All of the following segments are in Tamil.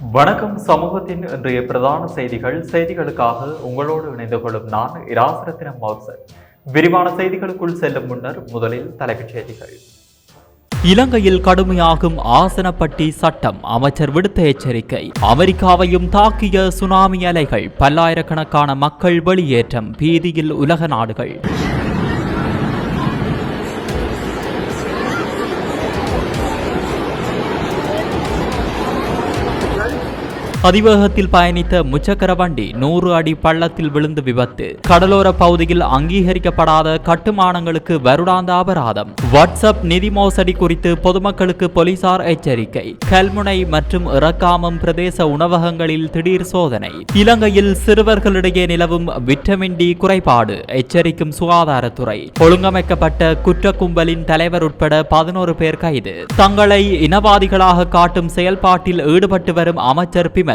வணக்கம் சமூகத்தின் இன்றைய பிரதான செய்திகள். செய்திகளுக்காக உங்களோடு இணைந்து கொள்ளும் நான் இராசரத்தினம் மௌசர் விரிவான செய்திகளுக்குள் செல்லும் முன்னர் முதலில் தலைப்புச் செய்திகள். இலங்கையில் கடுமையாகும் ஆசனப்பட்டி சட்டம் அமைச்சர் விடுத்த எச்சரிக்கை. அமெரிக்காவையும் தாக்கிய சுனாமி அலைகள் பல்லாயிரக்கணக்கான மக்கள் வெளியேற்றம் பீதியில் உலக நாடுகள். பதிவேகத்தில் பயணித்த முச்சக்கர வண்டி நூறு அடி பள்ளத்தில் விழுந்து விபத்து. கடலோர பகுதியில் அங்கீகரிக்கப்படாத கட்டுமானங்களுக்கு வருடாந்த அபராதம். வாட்ஸ்அப் நிதி மோசடி குறித்து பொதுமக்களுக்கு போலீசார் எச்சரிக்கை. கல்முனை மற்றும் இறக்காமம் பிரதேச உணவகங்களில் திடீர் சோதனை. இலங்கையில் சிறுவர்களிடையே நிலவும் விட்டமின் டி குறைபாடு எச்சரிக்கும் சுகாதாரத்துறை. ஒழுங்கமைக்கப்பட்ட குற்ற கும்பலின் தலைவர் உட்பட பதினோரு பேர் கைது. தங்களை இனவாதிகளாக காட்டும் செயல்பாட்டில் ஈடுபட்டு வரும் அமைச்சர் பிமல்.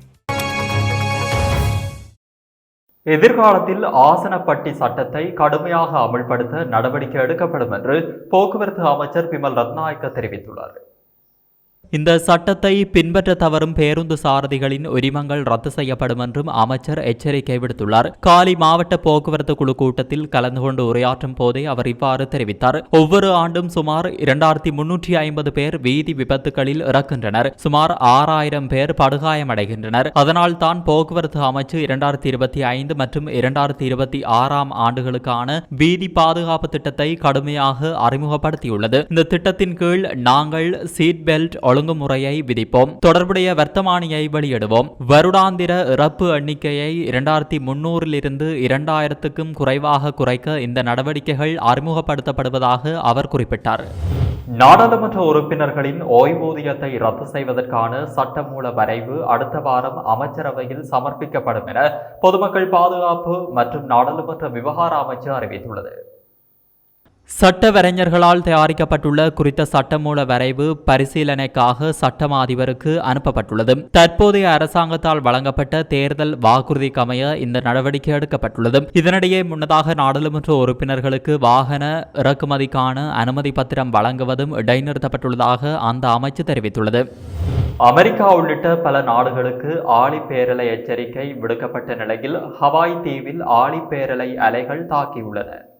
எதிர்காலத்தில் ஆசனப்பட்டி சட்டத்தை கடுமையாக அமல்படுத்த நடவடிக்கை எடுக்கப்படும் என்று போக்குவரத்து அமைச்சர் பிமல் ரத்நாயக்க தெரிவித்துள்ளார். இந்த சட்டத்தை பின்பற்ற தவறும் பேருந்து சாரதிகளின் உரிமங்கள் ரத்து செய்யப்படும் என்றும் அமைச்சர் எச்சரிக்கை விடுத்துள்ளார். காலி மாவட்ட போக்குவரத்து குழு கூட்டத்தில் கலந்து கொண்டு உரையாற்றும் போதே அவர் இவ்வாறு தெரிவித்தார். ஒவ்வொரு ஆண்டும் சுமார் இரண்டாயிரத்தி முன்னூற்றி ஐம்பது பேர் வீதி விபத்துகளில் இறக்கின்றனர். சுமார் ஆறாயிரம் பேர் படுகாயமடைகின்றனர். அதனால் தான் போக்குவரத்து அமைச்சு இரண்டாயிரத்தி இருபத்தி ஐந்து மற்றும் இரண்டாயிரத்தி இருபத்தி ஆறாம் ஆண்டுகளுக்கான வீதி பாதுகாப்பு திட்டத்தை கடுமையாக அறிமுகப்படுத்தியுள்ளது. இந்த திட்டத்தின் கீழ் நாங்கள் சீட் பெல்ட் ஒழுங்குமுறையை விதிப்போம். தொடர்புடைய வர்த்தமானியை வெளியிடுவோம். வருடாந்திர இறப்பு எண்ணிக்கையை இரண்டாயிரத்தி முன்னூறிலிருந்து இரண்டாயிரத்துக்கும் குறைவாக குறைக்க இந்த நடவடிக்கைகள் அறிமுகப்படுத்தப்படுவதாக அவர் குறிப்பிட்டார். நாடாளுமன்ற உறுப்பினர்களின் ஓய்வூதியத்தை ரத்து செய்வதற்கான சட்டமூல வரைவு அடுத்த வாரம் அமைச்சரவையில் சமர்ப்பிக்கப்படும் என பொதுமக்கள் பாதுகாப்பு மற்றும் நாடாளுமன்ற விவகார அமைச்சு அறிவித்துள்ளது. சட்டவரைஞர்களால் தயாரிக்கப்பட்டுள்ள குறித்த சட்டமூல வரைவு பரிசீலனைக்காக சட்டம் அதிபருக்கு அனுப்பப்பட்டுள்ளது. தற்போதைய அரசாங்கத்தால் வழங்கப்பட்ட தேர்தல் வாக்குறுதிக்கமைய இந்த நடவடிக்கை எடுக்கப்பட்டுள்ளது. இதனிடையே முன்னதாக நாடாளுமன்ற உறுப்பினர்களுக்கு வாகன இறக்குமதிக்கான அனுமதி பத்திரம் வழங்குவதும் இடைநிறுத்தப்பட்டுள்ளதாக அந்த அமைச்சு தெரிவித்துள்ளது. அமெரிக்கா உள்ளிட்ட பல நாடுகளுக்கு ஆழிப்பேரலை எச்சரிக்கை விடுக்கப்பட்ட நிலையில் ஹவாய் தீவில் ஆழிப்பேரலை அலைகள் தாக்கியுள்ளன.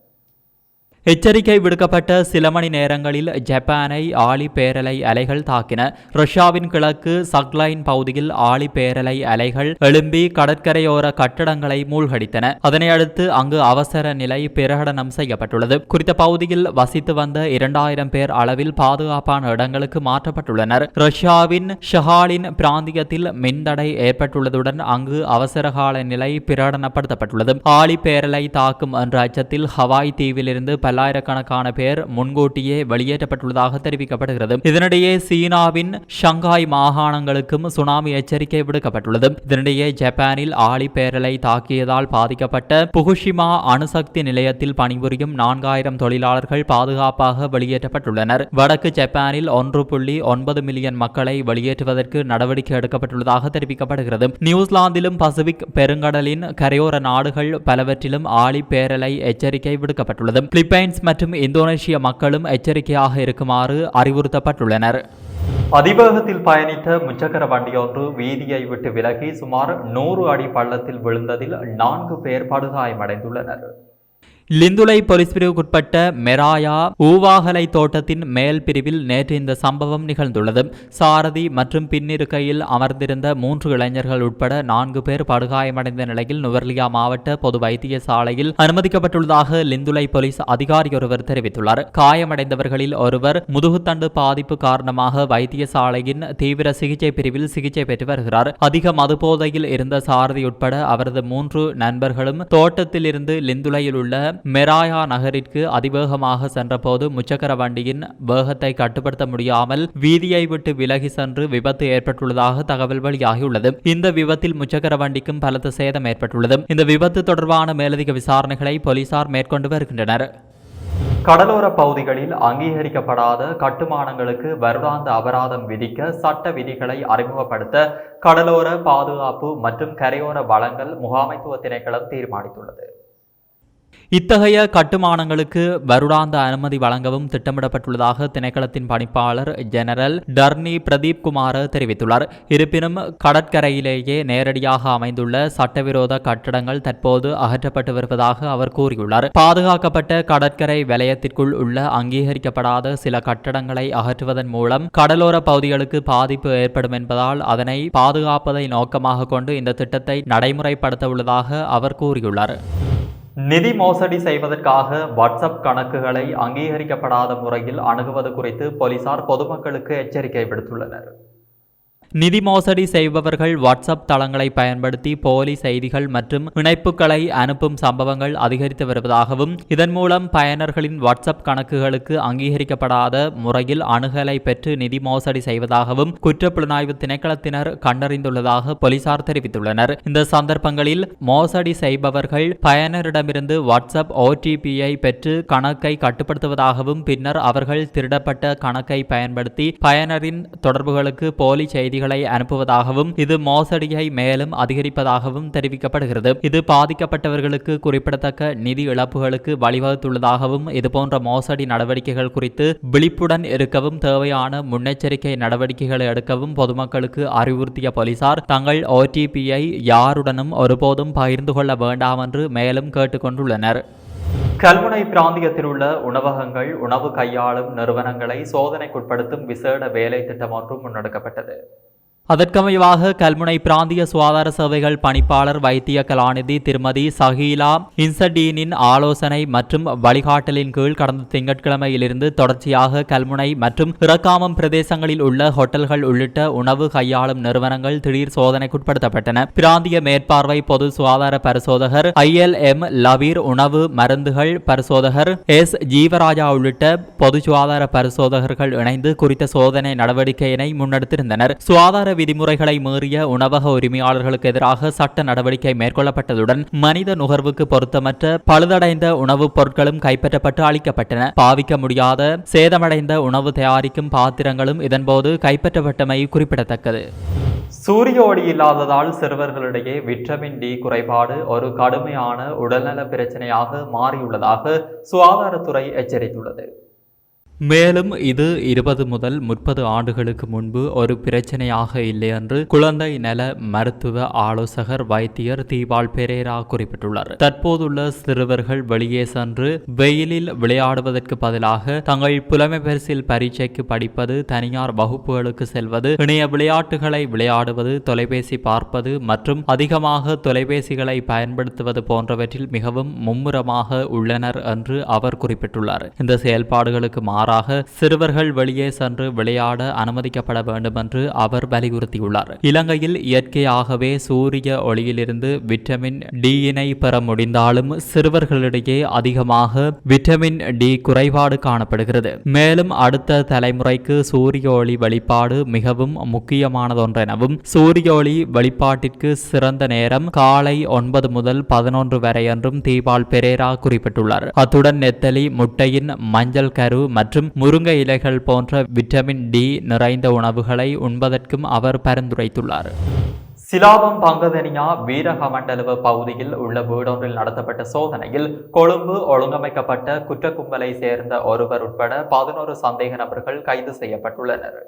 எச்சரிக்கை விடுக்கப்பட்ட சில மணி நேரங்களில் ஜப்பானை ஆழி பேரலை அலைகள் தாக்கின. ரஷ்யாவின் கிழக்கு சக்லைன் பகுதியில் ஆழி பேரலை அலைகள் எழும்பி கடற்கரையோர கட்டடங்களை மூழ்கடித்தன. அதனை அடுத்து அங்கு அவசர நிலை பிரகடனம் செய்யப்பட்டுள்ளது. குறித்த பகுதியில் வசித்து வந்த இரண்டாயிரம் பேர் அளவில் பாதுகாப்பான இடங்களுக்கு மாற்றப்பட்டுள்ளனர். ரஷ்யாவின் ஷஹாலின் பிராந்தியத்தில் மின்தடை ஏற்பட்டுள்ளதுடன் அங்கு அவசரகால நிலை பிரகடனப்படுத்தப்பட்டுள்ளது. ஆழி பேரலை தாக்கும் என்ற அச்சத்தில் ஹவாய் தீவிலிருந்து பல்லாயிரக்கணக்கான பேர் முன்கூட்டியே வெளியேற்றப்பட்டுள்ளதாக தெரிவிக்கப்படுகிறது. இதனிடையே சீனாவின் ஷங்காய் மாகாணங்களுக்கும் சுனாமி எச்சரிக்கை விடுக்கப்பட்டுள்ளது. இதனிடையே ஜப்பானில் ஆழி பேரலை தாக்கியதால் பாதிக்கப்பட்ட புகுஷிமா அணுசக்தி நிலையத்தில் பணிபுரியும் நான்காயிரம் தொழிலாளர்கள் பாதுகாப்பாக வெளியேற்றப்பட்டுள்ளனர். வடக்கு ஜப்பானில் ஒன்று புள்ளி ஒன்பது மில்லியன் மக்களை வெளியேற்றுவதற்கு நடவடிக்கை எடுக்கப்பட்டுள்ளதாக தெரிவிக்கப்படுகிறது. நியூசிலாந்திலும் பசிபிக் பெருங்கடலின் கரையோர நாடுகள் பலவற்றிலும் ஆழி பேரலை எச்சரிக்கை விடுக்கப்பட்டுள்ளது. பிலிப்பைன்ஸ் மற்றும் இந்தோனேஷிய மக்களும் எச்சரிக்கையாக இருக்குமாறு அறிவுறுத்தப்பட்டுள்ளனர். அதிவேகத்தில் பயணித்த முச்சக்கர வண்டியொன்று வீதியை விட்டு விலகி சுமார் நூறு அடி பள்ளத்தில் விழுந்ததில் நான்கு பேர் படுகாயமடைந்துள்ளனர். லிந்துலை போலீஸ் பிரிவுக்குட்பட்ட மெராயா ஊவாகலை தோட்டத்தின் மேல் பிரிவில் நேற்று இந்த சம்பவம் நிகழ்ந்துள்ளது. சாரதி மற்றும் பின்னிருக்கையில் அமர்ந்திருந்த மூன்று இளைஞர்கள் உட்பட நான்கு பேர் படுகாயமடைந்த நிலையில் நுவர்லியா மாவட்ட பொது வைத்தியசாலையில் அனுமதிக்கப்பட்டுள்ளதாக லிந்துலை போலீஸ் அதிகாரி ஒருவர் தெரிவித்துள்ளார். காயமடைந்தவர்களில் ஒருவர் முதுகுத்தண்டு பாதிப்பு காரணமாக வைத்தியசாலையின் தீவிர சிகிச்சை பிரிவில் சிகிச்சை பெற்று வருகிறார். அதிக மதுபோதையில் இருந்த சாரதி உட்பட அவரது மூன்று நண்பர்களும் தோட்டத்தில் இருந்து லிந்துலையில் உள்ள மெராயா நகரிற்கு அதிவேகமாக சென்றபோது முச்சக்கர வண்டியின் வேகத்தை கட்டுப்படுத்த முடியாமல் வீதியை விட்டு விலகி சென்று விபத்து ஏற்பட்டுள்ளதாக தகவல் வெளியாகியுள்ளது. இந்த விபத்தில் முச்சக்கர வண்டிக்கும் பலத்த சேதம் ஏற்பட்டுள்ளது. இந்த விபத்து தொடர்பான மேலதிக விசாரணைகளை போலீசார் மேற்கொண்டு வருகின்றனர். கடலோர பகுதிகளில் அங்கீகரிக்கப்படாத கட்டுமானங்களுக்கு வருடாந்த அபராதம் விதிக்க சட்ட விதிகளை அறிமுகப்படுத்த கடலோர பாதுகாப்பு மற்றும் கரையோர வளங்கள் முகாமைத்துவ திணைக்களம் தீர்மானித்துள்ளது. இத்தகைய கட்டுமானங்களுக்கு வருடாந்த அனுமதி வழங்கவும் திட்டமிடப்பட்டுள்ளதாக திணைக்களத்தின் பணிப்பாளர் ஜெனரல் டர்னி பிரதீப் குமார் தெரிவித்துள்ளார். இருப்பினும் கடற்கரையிலேயே நேரடியாக அமைந்துள்ள சட்டவிரோத கட்டடங்கள் தற்போது அகற்றப்பட்டு வருவதாக அவர் கூறியுள்ளார். பாதுகாக்கப்பட்ட கடற்கரை வலயத்திற்குள் உள்ள அங்கீகரிக்கப்படாத சில கட்டடங்களை அகற்றுவதன் மூலம் கடலோர பகுதிகளுக்கு பாதிப்பு ஏற்படும் என்பதால் அதனை பாதுகாப்பதை நோக்கமாக கொண்டு இந்த திட்டத்தை நடைமுறைப்படுத்த உள்ளதாக அவர் கூறியுள்ளார். நிதி மோசடி செய்வதற்காக வாட்ஸ்அப் கணக்குகளை அங்கீகரிக்கப்படாத முறையில் அணுகுவது குறித்து போலீசார் பொதுமக்களுக்கு எச்சரிக்கை விடுத்துள்ளனர். நிதி மோசடி செய்பவர்கள் வாட்ஸ்அப் தளங்களை பயன்படுத்தி போலி செய்திகள் மற்றும் இணைப்புகளை அனுப்பும் சம்பவங்கள் அதிகரித்து வருவதாகவும் இதன் மூலம் பயனர்களின் வாட்ஸ்அப் கணக்குகளுக்கு அங்கீகரிக்கப்படாத முறையில் அணுகலை பெற்று நிதி மோசடி செய்வதாகவும் குற்றப்புலனாய்வு திணைக்களத்தினர் கண்டறிந்துள்ளதாக போலீசார் தெரிவித்துள்ளனர். இந்த சந்தர்ப்பங்களில் மோசடி செய்பவர்கள் பயனரிடமிருந்து வாட்ஸ்அப் ஓடிபியை பெற்று கணக்கை கட்டுப்படுத்துவதாகவும் பின்னர் அவர்கள் திருடப்பட்ட கணக்கை பயன்படுத்தி பயனரின் தொடர்புகளுக்கு போலி செய்திகளை அனுப்புவதாகவும் இது மோசடியை மேலும் அதிகரிப்பதாகவும் தெரிவிக்கப்படுகிறது. இது பாதிக்கப்பட்டவர்களுக்கு குறிப்பிடத்தக்க நிதி இழப்புகளுக்கு வழிவகுத்துள்ளதாகவும் இதுபோன்ற மோசடி நடவடிக்கைகள் குறித்து விழிப்புடன் இருக்கவும் தேவையான முன்னெச்சரிக்கை நடவடிக்கைகளை எடுக்கவும் பொதுமக்களுக்கு அறிவுறுத்திய போலீசார் தங்கள் ஓடிபியை யாருடனும் ஒருபோதும் பகிர்ந்து கொள்ள வேண்டாம் என்று மேலும் கேட்டுக்கொண்டுள்ளனர். கல்முனை பிராந்தியத்தில் உள்ள உணவகங்கள் உணவு கையாளும் நிறுவனங்களை சோதனைக்குட்படுத்தும் விசேட வேலை திட்டம் ஒன்று முன்னெடுக்கப்பட்டது. அதற்கமைவாக கல்முனை பிராந்திய சுகாதார சேவைகள் பணிப்பாளர் வைத்திய கலாநிதி திருமதி சஹீலா இன்சடீனின் ஆலோசனை மற்றும் வழிகாட்டலின் கீழ் கடந்த திங்கட்கிழமையிலிருந்து தொடர்ச்சியாக கல்முனை மற்றும் இறக்காமம் பிரதேசங்களில் உள்ள ஹோட்டல்கள் உள்ளிட்ட உணவு கையாளும் நிறுவனங்கள் திடீர் சோதனைக்குட்படுத்தப்பட்டன. பிராந்திய மேற்பார்வை பொது சுகாதார பரிசோதகர் ஐஎல்எம் லவீர் உணவு மருந்துகள் பரிசோதகர் எஸ். ஜீவராஜா உள்ளிட்ட பொது சுகாதார பரிசோதகர்கள் இணைந்து குறித்த சோதனை நடவடிக்கையினை முன்னெடுத்திருந்தனர். சுகாதார விதிமுறைகளை மீறிய உணவக உரிமையாளர்களுக்கு எதிராக சட்ட நடவடிக்கை மேற்கொள்ளப்பட்டதுடன் மனித நுகர்வுக்கு பொருத்தமற்ற பழுதடைந்த உணவுப் பொருட்களும் கைப்பற்றப்பட்டு அளிக்கப்பட்டன. பாவிக்க முடியாத சேதமடைந்த உணவு தயாரிக்கும் பாத்திரங்களும் இதன்போது கைப்பற்றப்பட்டமை குறிப்பிடத்தக்கது. சூரிய ஒளி இல்லாததால் சிறுவர்களிடையே விட்டமின் டி குறைபாடு ஒரு கடுமையான உடல்நல பிரச்சனையாக மாறியுள்ளதாக சுகாதாரத்துறை எச்சரித்துள்ளது. மேலும் இது இருபது முதல் முப்பது ஆண்டுகளுக்கு முன்பு ஒரு பிரச்சனையாக இல்லை என்று குழந்தை நல மருத்துவ ஆலோசகர் வைத்தியர் தீபால் பெரேரா குறிப்பிட்டுள்ளார். தற்போதுள்ள சிறுவர்கள் வெளியே சென்று வெயிலில் விளையாடுவதற்கு பதிலாக தங்கள் புலமை பரிசில் பரீட்சைக்கு படிப்பது தனியார் வகுப்புகளுக்கு செல்வது இணைய விளையாட்டுகளை விளையாடுவது தொலைபேசி பார்ப்பது மற்றும் அதிகமாக தொலைபேசிகளை பயன்படுத்துவது போன்றவற்றில் மிகவும் மும்முரமாக உள்ளனர் என்று அவர் குறிப்பிட்டுள்ளார். இந்த செயல்பாடுகளுக்கு மாறாக சிறுவர்கள் வெளியே சென்று விளையாட அனுமதிக்கப்பட வேண்டும் என்று அவர் வலியுறுத்தியுள்ளார். இலங்கையில் இயற்கையாகவே சூரிய ஒளியிலிருந்து விட்டமின் டியினை பெற முடிந்தாலும் சிறுவர்களிடையே அதிகமாக விட்டமின் டி குறைபாடு காணப்படுகிறது. மேலும் அடுத்த தலைமுறைக்கு சூரிய ஒளி வெளிப்பாடு மிகவும் முக்கியமானதொன்றெனவும் சூரிய ஒளி வெளிப்பாட்டிற்கு சிறந்த நேரம் காலை ஒன்பது முதல் பதினொன்று வரை என்றும் தீபால் பெரேரா குறிப்பிட்டுள்ளார். அத்துடன் நெத்தலி முட்டையின் மஞ்சள் கரு மற்றும் முருங்கை இலைகள் போன்ற விட்டமின் டி நிறைந்த உணவுகளை உண்பதற்கும் அவர் பரிந்துரைத்துள்ளார். சிலாபம் பங்கதனியா வீரகமண்டலுவ பகுதியில் உள்ள வீடொன்றில் நடத்தப்பட்ட சோதனையில் கொழும்பு ஒழுங்கமைக்கப்பட்ட குற்ற கும்பலை சேர்ந்த ஒருவர் உட்பட பதினோரு சந்தேக நபர்கள் கைது செய்யப்பட்டுள்ளனர்.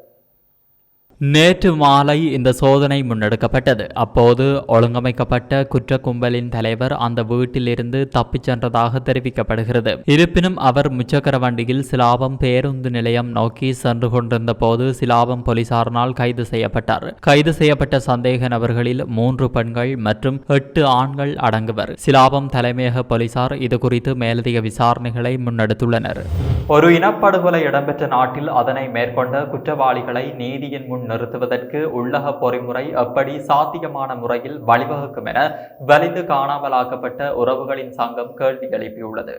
நேற்று மாலை இந்த சோதனை முன்னெடுக்கப்பட்டது. அப்போது ஒழுங்கமைக்கப்பட்ட குற்ற கும்பலின் தலைவர் அந்த வீட்டிலிருந்து தப்பிச் சென்றதாக தெரிவிக்கப்படுகிறது. இருப்பினும் அவர் முச்சக்கர வண்டியில் சிலாபம் பேருந்து நிலையம் நோக்கி சென்று கொண்டிருந்த போது சிலாபம் போலீசாரினால் கைது செய்யப்பட்டார். கைது செய்யப்பட்ட சந்தேக நபர்களில் மூன்று பெண்கள் மற்றும் எட்டு ஆண்கள் அடங்குவர். சிலாபம் தலைமையக போலீசார் இது குறித்து மேலதிக விசாரணைகளை முன்னெடுத்துள்ளனர். ஒரு இனப்படுகொலை இடம்பெற்ற நாட்டில் அதனை மேற்கொண்ட குற்றவாளிகளை நீதியின் முன் நிறுத்துவதற்கு உள்ளக பொறிமுறை எப்படி சாத்தியமான முறையில் வழிவகுக்கும் என வலிந்து காணாமலாக்கப்பட்ட உறவுகளின் சங்கம் கேள்வி எழுப்பியுள்ளது.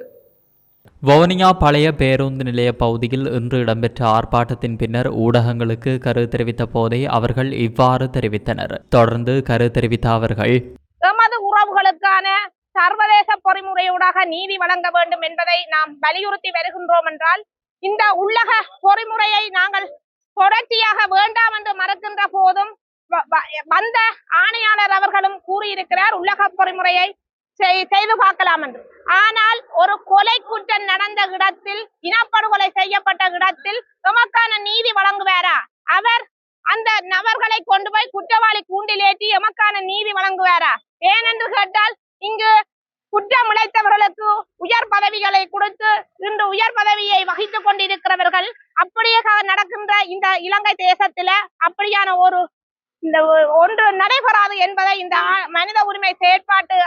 வவுனியா பழைய பேருந்து நிலைய பகுதியில் இன்று இடம்பெற்ற ஆர்ப்பாட்டத்தின் பின்னர் ஊடகங்களுக்கு கரு தெரிவித்த போதே அவர்கள் இவ்வாறு தெரிவித்தனர். தொடர்ந்து கரு தெரிவித்த அவர்கள் எமது உறவுகளுக்கான சர்வதேச பொறிமுறையூடாக நீதி வழங்க வேண்டும் என்பதை நாம் வலியுறுத்தி வருகின்றோம் என்றால் இந்த உள்ளக பொறிமுறையை நாங்கள் தொடர்ச்சியாக வேண்டாம் என்று மறுக்கின்ற போதும் வ- வ- வந்த ஆணையாளர் அவர்களும் கூறியிருக்கிறார் உள்ளக பொறிமுறையை செய்- செய்து பார்க்கலாம் என்று. ஆனால் ஒரு கொலை குற்றம் நடந்த இடத்தில் இனப்படுகொலை செய்யப்பட்ட இடத்தில் எமக்கான நீதி வழங்குவாரா? அவர் அந்த நபர்களை கொண்டு போய் குற்றவாளி கூண்டில் ஏற்றி எமக்கான நீதி வழங்குவாரா? ஏனென்று கேட்டால் இங்கு குற்றம் இழைத்தவர்களுக்கு உயர் பதவிகளை கொடுத்து இன்று உயர் பதவியை வகித்துக் கொண்டிருக்கிறவர்கள் அப்படியே நடக்கின்ற இந்த இலங்கை தேசத்துல அப்படியான ஒரு இந்த ஒன்று நடைபெறாது என்பதை இந்த ஆ- மனித உரிமை செயற்பாட்டு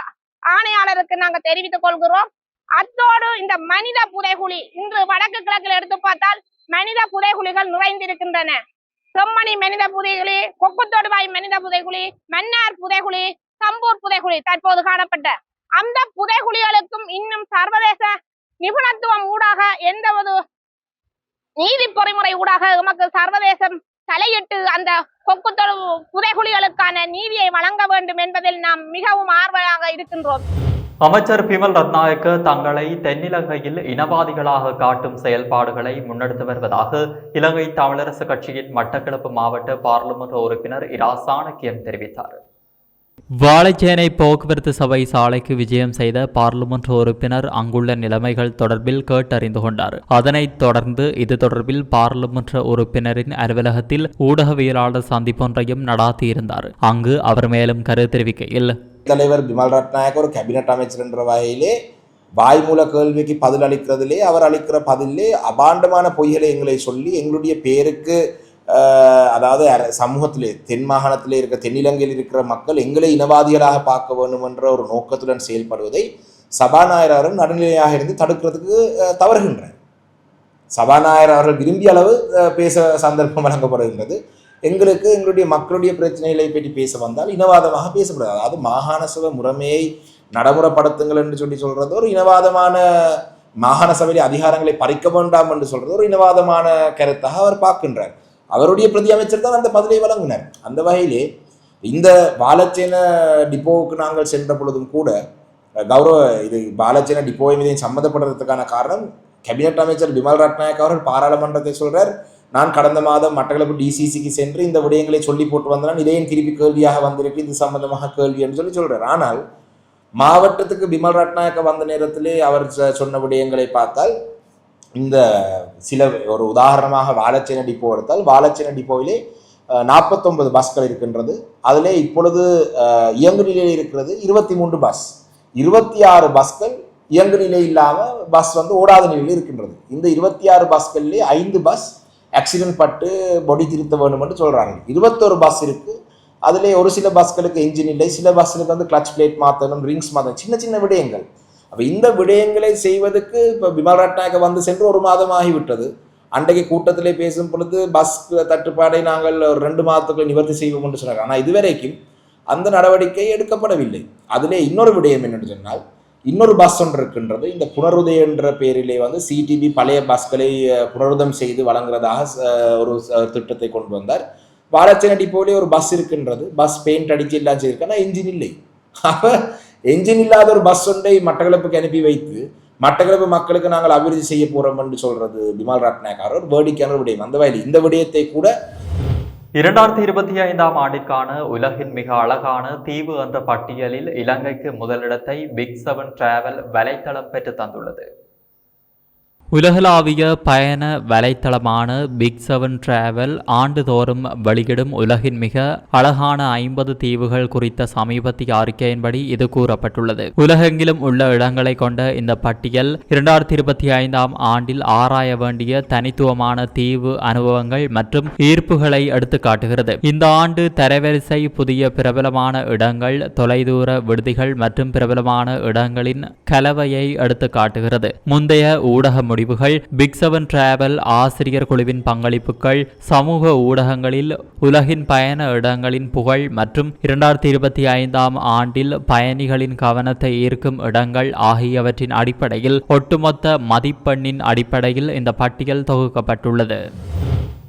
ஆணையாளருக்கு நாங்கள் தெரிவித்துக் கொள்கிறோம். அத்தோடு இந்த மனித புதைகுழி இன்று வடக்கு கிழக்கில் எடுத்து பார்த்தால் மனித புதைகுழிகள் நுழைந்திருக்கின்றன செம்மணி மனித புதைகுழி கொக்குத்தொடுவாய் மனித புதைகுழி மன்னார் புதைகுழி சம்பூர் புதைகுழி தற்போது காணப்பட்ட. அந்த புதைகுழிகளுக்கும் இன்னும் சர்வதேச நிபுணத்துவம் ஊடாக எந்த ஒரு நீதி பொறிமுறை ஊடாக எமக்கு சர்வதேசம் தலையிட்டு அந்த கொக்குத்தொழு புதைகுழிகளுக்கான நீதியை வழங்க வேண்டும் என்பதில் நாம் மிகவும் ஆர்வமாக இருக்கின்றோம். அமைச்சர் பிமல் ரத்நாயக்க தங்களை தென்னிலங்கையில் இனவாதிகளாக காட்டும் செயல்பாடுகளை முன்னெடுத்து வருவதாக இலங்கை தமிழரசு கட்சியின் மட்டக்களப்பு மாவட்ட பாராளுமன்ற உறுப்பினர் இரா சாணக்கியன் தெரிவித்தார். வாழைச்சேனை போக்குவரத்து சபை சாலைக்கு விஜயம் செய்த பார்லிமெண்ட் உறுப்பினர் அங்குள்ள நிலைமைகள் தொடர்பில் கேட்டறிந்து கொண்டார். அதனைத் தொடர்ந்து இது தொடர்பில் பார்லிமெண்ட் உறுப்பினரின் அலுவலகத்தில் ஊடகவியலாளர் சந்திப்பொன்றையும் நடாத்தியிருந்தார். அங்கு அவர் மேலும் கருத்து தெரிவிக்கையில் தலைவர் பிமல் ரத்நாயக் ஒரு கேபினட் அமைச்சர் என்ற வகையிலே வாய்மூல கேள்விக்கு பதில் அளிக்கிறதிலே அவர் அளிக்கிற பதிலே அபாண்டமான பொய்களை எங்களை சொல்லி எங்களுடைய பேருக்கு அதாவது சமூகத்தில் சமூகத்திலே தென் மாகாணத்திலே இருக்க தென்னிலங்கையில் இருக்கிற மக்கள் எங்களை இனவாதிகளாக பார்க்க வேண்டும் என்ற ஒரு நோக்கத்துடன் செயல்படுவதை சபாநாயகர் அவர்கள் நடுநிலையாக இருந்து தடுக்கிறதுக்கு தவறுகின்றனர். தவறுகின்றார் சபாநாயகர் அவர்கள் விரும்பிய அளவு பேச சந்தர்ப்பம் வழங்கப்படுகின்றது. எங்களுக்கு எங்களுடைய மக்களுடைய பிரச்சனைகளை பற்றி பேச வந்தால் இனவாதமாக பேசப்படாது. அதாவது மாகாண சபை முறைமையை நடைமுறைப்படுத்துங்கள் என்று சொல்லி சொல்றது ஒரு இனவாதமான மாகாண சபையிலே அதிகாரங்களை பறிக்க வேண்டாம் என்று சொல்றது ஒரு இனவாதமான கருத்தாக அவர் பார்க்கின்றார். அவருடைய பிரதி அமைச்சர் தான் அந்த பதிலை வழங்கினார். அந்த வகையிலே இந்த பாலச்சேன டிப்போவுக்கு நாங்கள் சென்ற பொழுதும் கூட கௌரவ இது பாலச்சேன டிப்போவை மீது சம்மந்தப்படுறதுக்கான காரணம் கேபினட் அமைச்சர் பிமல் ரட்நாயக் அவர்கள் பாராளுமன்றத்தை சொல்றார் நான் கடந்த மாதம் மட்டக்களப்பு டிசிசிக்கு சென்று இந்த விடயங்களை சொல்லி போட்டு வந்தனால் இதையும் திருப்பி கேள்வியாக வந்திருக்கு இது சம்பந்தமாக கேள்வி என்று சொல்லி சொல்றார். ஆனால் மாவட்டத்துக்கு பிமல் ரட்நாயக்க வந்த நேரத்திலே அவர் சொன்ன விடயங்களை பார்த்தால் இந்த சில ஒரு உதாரணமாக வாழச்சேன டிப்போ எடுத்தால் வாழச்சேன டிப்போவிலே நாற்பத்தொன்பது பஸ்கள் இருக்கின்றது. அதிலே இப்பொழுது இயங்கு நிலையில் இருக்கிறது இருபத்தி மூன்று பஸ். இருபத்தி ஆறு பஸ்கள் இயங்கு நிலை இல்லாமல் பஸ் வந்து ஓடாத நிலையில் இருக்கின்றது. இந்த இருபத்தி ஆறு பஸ்கள்லேயே ஐந்து பஸ் ஆக்சிடென்ட் பட்டு பொடி திருத்த வேண்டும் என்று சொல்கிறாங்க இருபத்தொரு பஸ் இருக்குது அதிலே ஒரு சில பஸ்களுக்கு இன்ஜின் இல்லை சில பஸ்ஸுக்கு வந்து கிளச் பிளேட் மாற்றணும் ரிங்ஸ் மாற்றணும் சின்ன சின்ன விடயங்கள். அப்போ இந்த விடயங்களை செய்வதற்கு இப்போ பிமல் ரட்நாயக்க வந்து சென்று ஒரு மாதம் ஆகிவிட்டது அன்றைக்கு கூட்டத்திலே பேசும் பொழுது பஸ் தட்டுப்பாடை நாங்கள் ஒரு ரெண்டு மாதத்துக்குள்ள நிவர்த்தி செய்வோம் என்று சொன்னார் ஆனால் இதுவரைக்கும் அந்த நடவடிக்கை எடுக்கப்படவில்லை. அதிலே இன்னொரு விடயம் என்னென்னு சொன்னால் இன்னொரு பஸ் ஒன்று இருக்கின்றது. இந்த புனருதய என்ற பெயரிலே வந்து சிடிபி பழைய பஸ்களை புனருதம் செய்து வழங்குறதாக ஒரு திட்டத்தை கொண்டு வந்தார். வாழச்சேன போலே ஒரு பஸ் இருக்கின்றது. பஸ் பெயிண்ட் அடிச்சு எல்லாம் செய்திருக்கு ஆனால் இல்லை. அப்போ என்ஜின் இல்லாத ஒரு பஸ் ஒன்றை மட்டக்களப்புக்கு அனுப்பி வைத்து மட்டக்களப்பு மக்களுக்கு நாங்கள் அபிவிருத்தி செய்ய போறோம் என்று சொல்றது பிமால் ராட்நாயக்கார் ஒரு வேடிக்கையான விடயம். அந்த வகையில் இந்த விடயத்தை கூட இரண்டாயிரத்தி இருபத்தி ஐந்தாம் ஆண்டிற்கான உலகின் மிக அழகான தீவு என்ற பட்டியலில் இலங்கைக்கு முதலிடத்தை பிக் செவன் டிராவல் வலைத்தளம் பெற்று தந்துள்ளது. உலகளாவிய பயண வலைத்தளமான பிக் செவன் டிராவல் ஆண்டுதோறும் வெளியிடும் உலகின் மிக அழகான ஐம்பது தீவுகள் குறித்த சமீபத்திய அறிக்கையின்படி இது கூறப்பட்டுள்ளது. உலகெங்கிலும் உள்ள இடங்களை கொண்ட இந்த பட்டியல் இரண்டாயிரத்தி இருபத்தி ஐந்தாம் ஆண்டில் ஆராய வேண்டிய தனித்துவமான தீவு அனுபவங்கள் மற்றும் ஈர்ப்புகளை எடுத்து காட்டுகிறது. இந்த ஆண்டு தரவரிசை புதிய பிரபலமான இடங்கள் தொலைதூர விடுதிகள் மற்றும் பிரபலமான இடங்களின் கலவையை எடுத்து காட்டுகிறது. முந்தைய ஊடக முடிவுகள். பிக் செவன் டிராவல் ஆசிரியர் குழுவின் பங்களிப்புகள் சமூக ஊடகங்களில் உலகின் பயண இடங்களின் புகழ் மற்றும் இரண்டாயிரத்தி இருபத்தி ஐந்தாம் ஆண்டில் பயணிகளின் கவனத்தை ஈர்க்கும் இடங்கள் ஆகியவற்றின் அடிப்படையில் ஒட்டுமொத்த மதிப்பெண்ணின் அடிப்படையில் இந்த பட்டியல் தொகுக்கப்பட்டுள்ளது.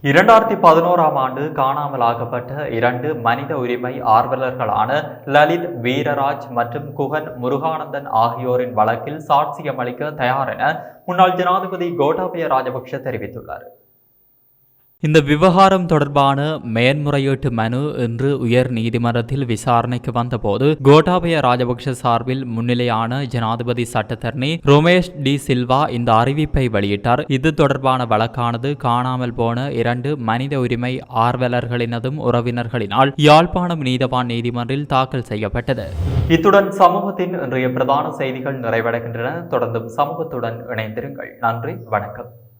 இரண்டாயிரத்தி பதினோராம் ஆண்டு காணாமல் ஆக்கப்பட்ட இரண்டு மனித உரிமை ஆர்வலர்களான லலித் வீரராஜ் மற்றும் குகன் முருகானந்தன் ஆகியோரின் வழக்கில் சாட்சியம் அளிக்க தயார் என முன்னாள் ஜனாதிபதி கோட்டாபய ராஜபக்ஷ தெரிவித்துள்ளார். இந்த விவகாரம் தொடர்பான மேன்முறையீட்டு மனு இன்று உயர் நீதிமன்றத்தில் விசாரணைக்கு வந்தபோது கோட்டாபய ராஜபக்ஷ சார்பில் முன்னிலையான ஜனாதிபதி சட்டத்தரணி ரோமேஷ் டி சில்வா இந்த அறிவிப்பை வெளியிட்டார். இது தொடர்பான வழக்கானது காணாமல் போன இரண்டு மனித உரிமை ஆர்வலர்களினதும் உறவினர்களினால் யாழ்ப்பாணம் நீதவான் நீதிமன்றில் தாக்கல் செய்யப்பட்டது. இத்துடன் சமூகத்தின் இன்றைய பிரதான செய்திகள் நிறைவடைகின்றன. தொடர்ந்தும் சமூகத்துடன் இணைந்திருங்கள். நன்றி வணக்கம்.